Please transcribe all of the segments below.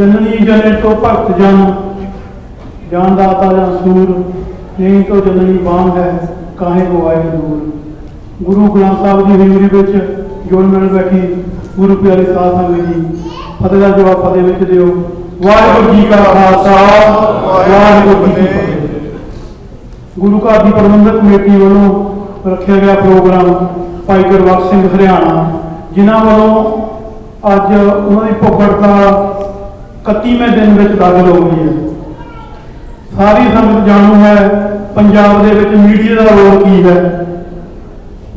ਜਨਨੀ ਜਨੇ ਤੋਂ ਭਗਤ ਜਨ, ਜਾਨ ਦਾਤਾ ਜਨ ਸੂਰ, ਨਹੀਂ ਤੋਂ ਜਨਨੀ ਬਾਂਗ ਹੈ, ਕਾਹੇ ਕੋ ਦੂਰ। ਗੁਰੂ ਗ੍ਰੰਥ ਸਾਹਿਬ ਦੀ ਹਜ਼ੂਰੀ ਵਿੱਚ ਜੋੜ ਮਿਲ ਬੈਠੀ, ਗੁਰੂ ਪਿਆਰੇ ਸਾਧ ਸੰਗਤ ਜੀ, ਫਤਿਹ ਦਾ ਜਵਾਬ ਫਤਿਹ ਵਿੱਚ ਦਿਓ। ਵਾਹਿਗੁਰੂ ਜੀ ਕਾ ਖਾਲਸਾ, ਵਾਹਿਗੁਰੂ ਜੀ ਕੀ ਫਤਿਹ। ਗੁਰੂ ਘਰ ਦੀ ਪ੍ਰਬੰਧਕ ਕਮੇਟੀ ਵੱਲੋਂ ਰੱਖਿਆ ਗਿਆ ਪ੍ਰੋਗਰਾਮ ਭਾਈ ਗੁਰਬਖਸ਼ ਸਿੰਘ ਹਰਿਆਣਾ, ਜਿਨ੍ਹਾਂ ਵੱਲੋਂ ਅੱਜ ਉਹਨਾਂ ਦੀ ਭੁੱਖ ਹੜਤਾਲ 31ਵੇਂ ਦਿਨ ਵਿੱਚ ਦਾਖਲ ਹੋ ਗਈ ਹੈ ਸਾਰੀ ਸੰਗਤ ਜਾਣੂ ਹੈ ਪੰਜਾਬ ਦੇ ਵਿੱਚ ਮੀਡੀਆ ਦਾ ਰੋਲ ਕੀ ਹੈ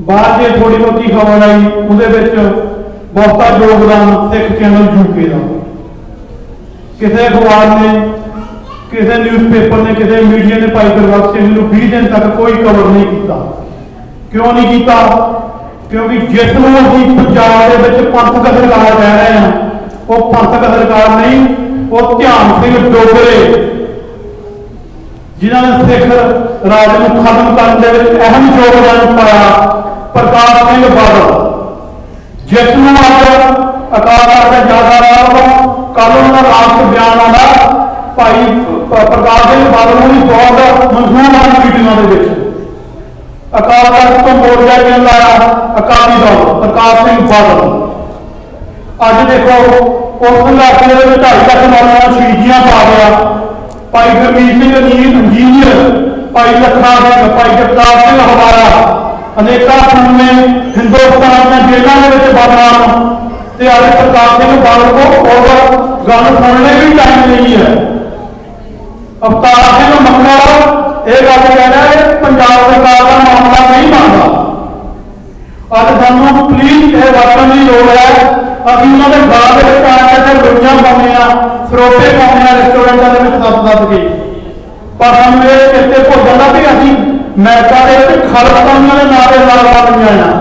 ਬਾਹਰ ਜੇ ਥੋੜੀ ਬਹੁਤੀ ਖਬਰ ਆਈ ਉਹਦੇ ਵਿੱਚ ਬਹੁਤਾ ਯੋਗਦਾਨ ਸਿੱਖ ਚੈਨਲ ਯੂਕੇ ਦਾ ਕਿਸੇ ਅਖਬਾਰ ਨੇ ਕਿਸੇ ਨਿਊਜ਼ਪੇਪਰ ਨੇ ਕਿਸੇ ਮੀਡੀਆ ਨੇ ਭਾਈ ਗੁਰਬਖਸ਼ ਸਿੰਘ ਨੂੰ 20 ਦਿਨ ਤੱਕ ਕੋਈ ਕਵਰ ਨਹੀਂ ਕੀਤਾ। ਕਿਉਂ ਨਹੀਂ ਕੀਤਾ? ਕਿਉਂਕਿ ਜਿਸ ਨੂੰ ਅਸੀਂ ਪੰਜਾਬ ਦੇ ਵਿੱਚ ਪੰਥਕ ਸਰਕਾਰ ਕਹਿ ਰਹੇ ਹਾਂ ਉਹ ਪੰਥਕ ਸਰਕਾਰ ਨਹੀਂ, ਉਹ ਧਿਆਨ ਸਿੰਘ ਡੋਗਰੇ। ਜਿਨ੍ਹਾਂ ਨੇ ਸਿੱਖ ਰਾਜ ਨੂੰ ਖਤਮ ਕਰਨ ਦੇ ਵਿੱਚ ਅਹਿਮ ਯੋਗਦਾਨ ਪਾਇਆ ਪ੍ਰਕਾਸ਼ ਸਿੰਘ ਬਾਦਲ। ਜਿਸ ਨੂੰ ਅੱਜ ਅਕਾਲ ਦਾ ਜ਼ਿਆਦਾ ਰਾਹ ਕੱਲ ਉਹਨਾਂ ਦਾ ਲਾਸਟ ਬਿਆਨ ਆਉਂਦਾ, ਭਾਈ ਪ੍ਰਕਾਸ਼ ਸਿੰਘ ਬਾਦਲ ਨੂੰ ਬਹੁਤ ਮਨਜ਼ੂਰ ਹਨ ਮੀਟਿੰਗਾਂ ਦੇ ਵਿੱਚ। ਅਕਾਲ ਤਖਤ ਤੋਂ ਮੋਰਚਾ ਕਿਉਂ ਲਾਇਆ? ਅਕਾਲੀ ਦਲ ਪ੍ਰਕਾਸ਼ ਸਿੰਘ ਬਾਦਲ। ਅੱਜ ਦੇਖੋ ਉਸ ਸੰਘਰਸ਼ ਦੇ ਵਿੱਚ ਢਾਈ ਲੱਖ ਨੌਜਵਾਨ ਸ਼ਹੀਦੀਆਂ ਪਾ ਗਿਆ ਭਾਈ ਗੁਰਮੀਤ ਸਿੰਘ ਅਨੀਲ ਇੰਜੀਨੀਅਰ, ਭਾਈ ਲੱਖਾ ਸਿੰਘ, ਭਾਈ ਜਗਤਾਰ ਸਿੰਘ ਹਵਾਰਾ ਅਨੇਕਾਂ ਸੁਣਨੇ ਹਿੰਦੁਸਤਾਨ ਦੀਆਂ ਜੇਲ੍ਹਾਂ ਦੇ ਵਿੱਚ ਬਦਨਾਮ ਤੇ ਅੱਜ ਪ੍ਰਕਾਸ਼ ਸਿੰਘ ਬਾਦਲ ਕੋ ਹੋਰ ਗੱਲ ਸੁਣਨੇ ਵੀ ਟਾਈਮ ਨਹੀਂ ਹੈ। ਅਵਤਾਰ ਸਿੰਘ ਮੰਗਲ ਇਹ ਗੱਲ ਕਹਿ ਰਿਹਾ ਹੈ ਕਿ ਪੰਜਾਬ ਸਰਕਾਰ ਦਾ ਮਾਮਲਾ ਨਹੀਂ ਬਣਦਾ। ਅੱਜ ਸਾਨੂੰ ਪਲੀਜ਼ ਇਹ ਵਰਤਣ ਦੀ ਲੋੜ ਹੈ। ਅਸੀਂ ਉਹਨਾਂ ਦੇ ਗਾਂ ਦੇ ਵਿੱਚ ਆ ਪਾਉਂਦੇ ਆ ਸਰੋਪੇ ਪਾਉਂਦੇ ਆ ਰੈਸਟੋਰੈਂਟਾਂ ਦੇ ਵਿੱਚ ਦੱਬ ਦੱਬ ਕੇ। ਪਰ ਸਾਨੂੰ ਇਹ ਚਿੱਤੇ ਭੁੱਲ ਜਾਂਦਾ ਵੀ ਅਸੀਂ ਅਮਰੀਕਾ ਦੇ ਵਿੱਚ ਖਾਲਸਤਾਨੀਆਂ ਦੇ ਨਾਂ ਦੇ ਨਾਲ ਲਾਉਂਦੀਆਂ ਆ।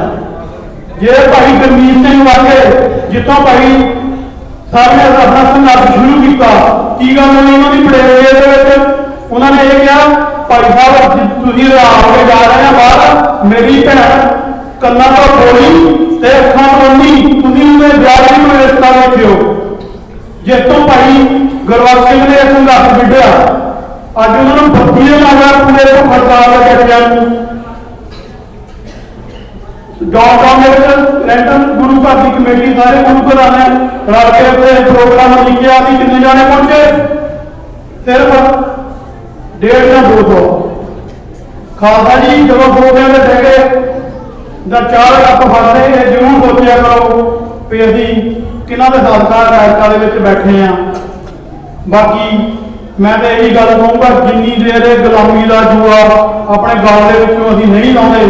ਜੇ ਭਾਈ ਗੁਰਮੀਤ ਸਿੰਘ ਵਾਕੇ ਜਿੱਥੋਂ ਭਾਈ ਸਾਹਿਬ ਆਪਣਾ ਸੰਘਰਸ਼ ਸ਼ੁਰੂ ਕੀਤਾ, ਕੀ ਗੱਲ ਹੋਈ ਉਹਨਾਂ ਦੀ ਪੜੇਰੇ ਦੇ ਵਿੱਚ? ਉਹਨਾਂ ਨੇ ਇਹ ਕਿਹਾ, ਭਾਈ ਸਾਹਿਬ ਤੁਸੀਂ ਰਾਹ ਹੋ ਕੇ ਜਾ ਰਹੇ ਆ ਬਾਹਰ, ਮੇਰੀ ਭੈਣ ਕੰਨਾਂ ਤੋਂ ਬੋਲੀ ਤੇ ਅੱਖਾਂ ਤੋਂ ਨਹੀਂ ਤੁਸੀਂ ਉਹਦੇ ਵਿਆਹ ਨੂੰ ਰਿਸ਼ਤਾ ਵੇਖਿਓ ਜਿਸ ਤੋਂ ਭਾਈ ਗੁਰਬਖਸ਼ ਸਿੰਘ ਨੇ ਇਹ ਸੰਘਰਸ਼ ਵਿੱਢਿਆ। ਅੱਜ ਉਹਨਾਂ ਨੂੰ ਬੱਤੀ ਦੇ ਪੂਰੇ ਤੋਂ ਖੜਕਾਲ ਦੇ ਬੱਚਿਆਂ ਨੂੰ ਡਾਊਨਟਾਊਨ ਦੇ ਲੈਂਟਨ ਗੁਰੂ ਘਰ ਦੀ ਕਮੇਟੀ, ਸਾਰੇ ਗੁਰੂ ਘਰਾਂ ਨੇ ਰਲ ਕੇ ਉੱਥੇ ਪ੍ਰੋਗਰਾਮ ਲਿਖਿਆ ਸੀ ਕਿੰਨੇ ਜਾਣੇ ਪਹੁੰਚੇ? ਸਿਰਫ ਡੇਢ ਜਾਂ ਦੋ 200 ਖਾਲਸਾ ਜੀ, ਜਦੋਂ ਬੋਲਦੇ ਨੇ ਲੈ ਦਾ ਚਾਰ ਕੱਪ ਫੜਦੇ ਇਹ ਜ਼ਰੂਰ ਸੋਚਿਆ ਕਰੋ ਵੀ ਅਸੀਂ ਕਿਹਨਾਂ ਦੇ ਸਦਕਾ ਅਮਰੀਕਾ ਦੇ ਵਿੱਚ ਬੈਠੇ ਆ। ਬਾਕੀ ਮੈਂ ਤਾਂ ਇਹੀ ਗੱਲ ਕਹੂੰਗਾ, ਜਿੰਨੀ ਦੇਰ ਇਹ ਗੁਲਾਮੀ ਦਾ ਜੂਆ ਆਪਣੇ ਗਲ ਦੇ ਵਿੱਚੋਂ ਅਸੀਂ ਨਹੀਂ ਲਾਉਂਦੇ,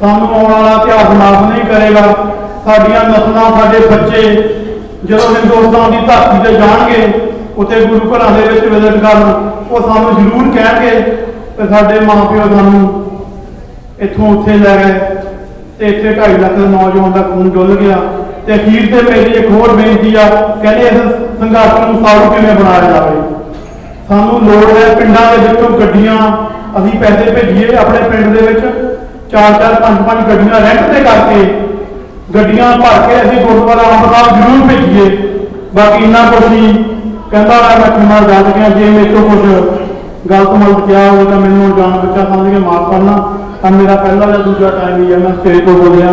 ਸਾਨੂੰ ਆਉਣ ਵਾਲਾ ਇਤਿਹਾਸ ਮਾਫ ਨਹੀਂ ਕਰੇਗਾ। ਸਾਡੀਆਂ ਨਸਲਾਂ, ਸਾਡੇ ਬੱਚੇ ਜਦੋਂ ਹਿੰਦੁਸਤਾਨ ਦੀ ਧਰਤੀ ਤੇ ਜਾਣਗੇ, ਉੱਥੇ ਗੁਰੂ ਘਰਾਂ ਦੇ ਵਿੱਚ ਵਿਜ਼ਿਟ ਕਰਨ, ਉਹ ਸਾਨੂੰ ਜ਼ਰੂਰ ਕਹਿਣਗੇ ਕਿ ਸਾਡੇ ਮਾਪਿਓ ਸਾਨੂੰ ਇੱਥੋਂ ਉੱਥੇ ਲੈ ਗਏ ਤੇ ਇੱਥੇ 2.5 ਲੱਖ ਨੌਜਵਾਨ ਦਾ ਖੂਨ ਡੁੱਲ ਗਿਆ। ਤੇ ਅਖੀਰ ਤੇ ਮੇਰੀ ਇੱਕ ਹੋਰ ਬੇਨਤੀ ਆ, ਕਹਿੰਦੇ ਇਸ ਸੰਘਰਸ਼ ਨੂੰ ਸਾਰੂ ਕਿਵੇਂ ਬਣਾਇਆ ਜਾਵੇ? ਸਾਨੂੰ ਲੋੜ ਹੈ ਪਿੰਡਾਂ ਦੇ ਵਿੱਚੋਂ ਗੱਡੀਆਂ, ਅਸੀਂ ਪੈਸੇ ਭੇਜੀਏ ਆਪਣੇ ਪਿੰਡ ਦੇ ਵਿੱਚ, ਚਾਰ ਚਾਰ, ਪੰਜ ਪੰਜ ਗੱਡੀਆਂ ਰੈਂਟ ਤੇ ਕਰਕੇ, ਗੱਡੀਆਂ ਭਰ ਕੇ ਅਸੀਂ ਗੁਰਦੁਆਰਾ ਅੰਮ੍ਰਿਤਸਰ ਜ਼ਰੂਰ ਭੇਜੀਏ। ਬਾਕੀ ਇੰਨਾ ਕੁਝ ਨਹੀਂ, ਕਹਿੰਦਾ ਮੈਂ ਮੈਂ ਖਿਮਾ ਗੱਲ ਗਿਆ ਜੇ ਮੇਰੇ ਤੋਂ ਕੁਝ ਗਲਤ ਮਲਤ ਕਿਹਾ ਹੋਵੇ ਤਾਂ ਮੈਨੂੰ ਜਾਣ ਬੱਚਾ ਸਮਝ ਕੇ ਮਾਫ ਕਰਨਾ। ਤਾਂ ਮੇਰਾ ਪਹਿਲਾ ਜਾਂ ਦੂਜਾ ਟਾਈਮ ਹੀ ਹੈ ਮੈਂ ਸਟੇਜ ਤੋਂ ਬੋਲਿਆ।